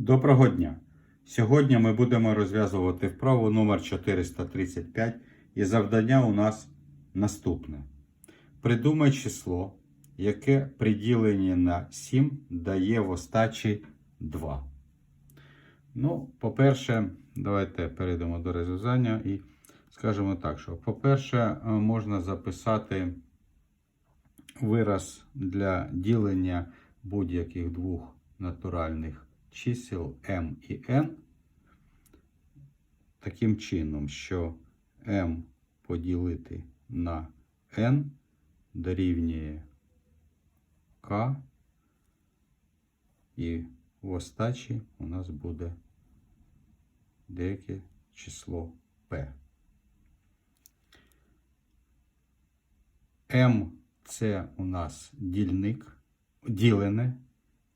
Доброго дня! Сьогодні ми будемо розв'язувати вправу номер 435 і завдання у нас наступне. Придумай число, яке при діленні на 7 дає в остачі 2. Ну, по-перше, давайте перейдемо до розв'язання і скажемо так, що, по-перше, е, можна записати вираз для ділення будь-яких двох натуральних чисел m і n таким чином, що m поділити на n дорівнює k, і в остачі у нас буде деяке число p. m це у нас дільник, ділене,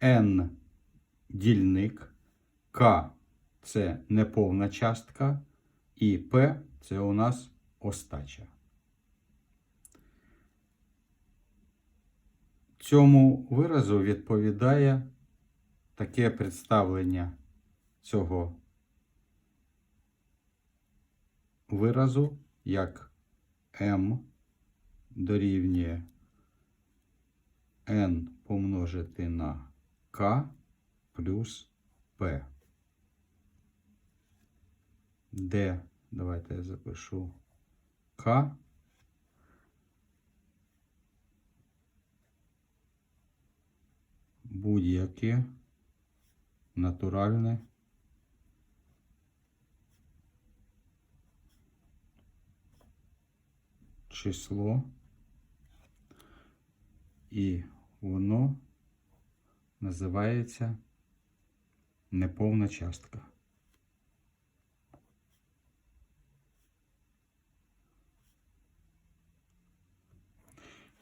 n дільник, К це неповна частка, і П це у нас остача. Цьому виразу відповідає таке представлення цього виразу, як М дорівнює n помножити на К плюс П. Де, давайте я запишу К. Будь-яке натуральне число, і воно називається неповна частка.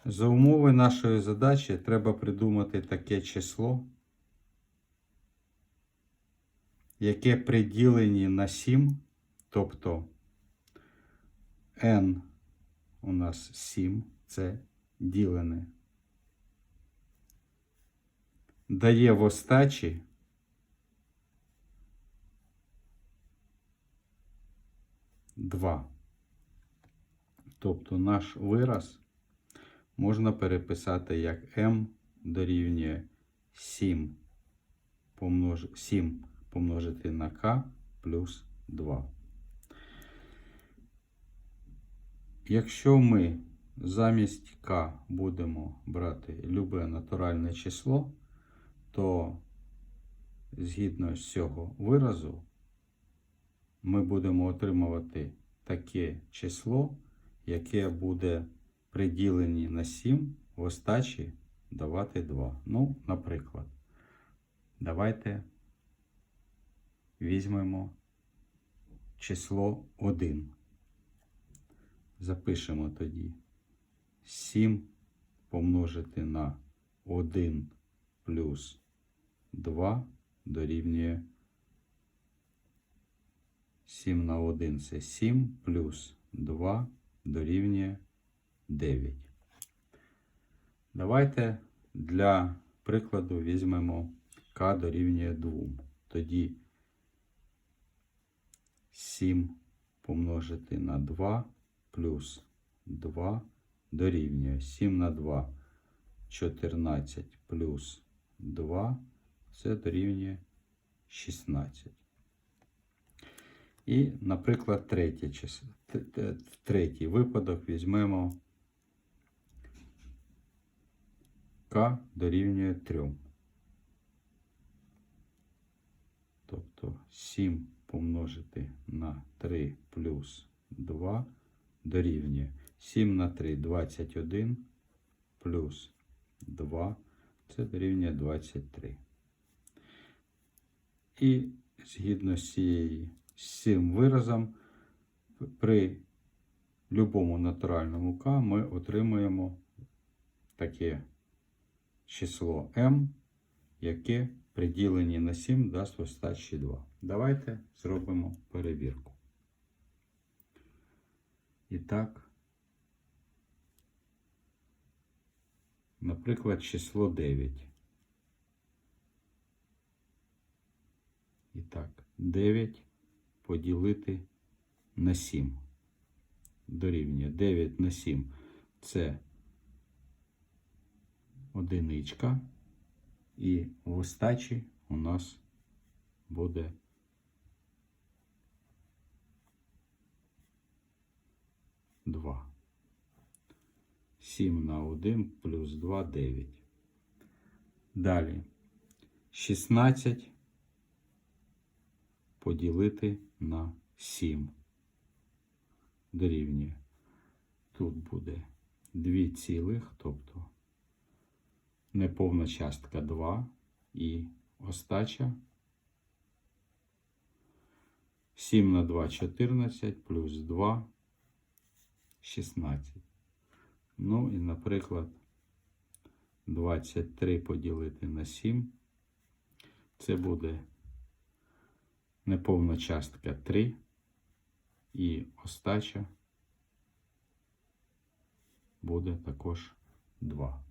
За умови нашої задачі треба придумати таке число, яке при діленні на 7, тобто n у нас 7, це ділене, дає в остачі Два. Тобто наш вираз можна переписати як m дорівнює 7 помнож... 7 помножити на k плюс 2. Якщо ми замість k будемо брати любе натуральне число, то згідно з цього виразу ми будемо отримувати таке число, яке буде при діленні на 7 в остачі давати 2. Ну, наприклад, давайте візьмемо число 1. Запишемо тоді 7 помножити на 1 плюс 2 дорівнює 7 на 1 це 7 плюс 2 дорівнює 9. Давайте для прикладу візьмемо k дорівнює 2. Тоді 7 помножити на 2 плюс 2 дорівнює 7 на 2 14 плюс 2 це дорівнює 16. І, наприклад, третє число, третій випадок візьмемо К дорівнює 3. Тобто 7 помножити на 3 плюс 2 дорівнює 7 на 3 21 плюс 2 це дорівнює 23. І згідно з цією з цим виразом при будь-якому натуральному К ми отримуємо таке число m, яке при діленні на 7 дасть остачі 2. Давайте зробимо перевірку. І так, наприклад, число 9. І так, 9 поділити на 7. Дорівнює 9 на 7 це одиничка. І в остачі у нас буде два. 7 на 1 плюс 2 9. Далі 16 поділити на 7 дорівнює. Тут буде 2 цілих, тобто неповна частка 2 і остача 7 на 2 14 плюс 2 16. Ну і, наприклад, 23 поділити на 7. Це буде неповна частка 3 і остача буде також 2.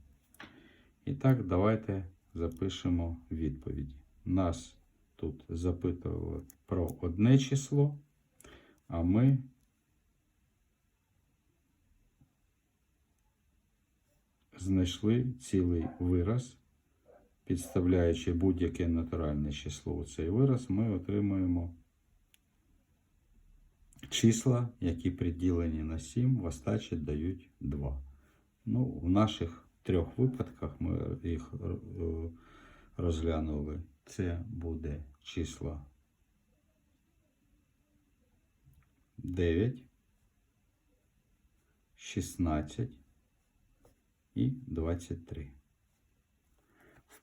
І так, давайте запишемо відповіді. Нас тут запитували про одне число, а ми знайшли цілий вираз, підставляючи будь-яке натуральне число у цей вираз, ми отримуємо числа, які приділені на 7, в остачі дають 2. Ну, в наших трьох випадках ми їх е, розглянули. Це буде числа 9, 16 і 23.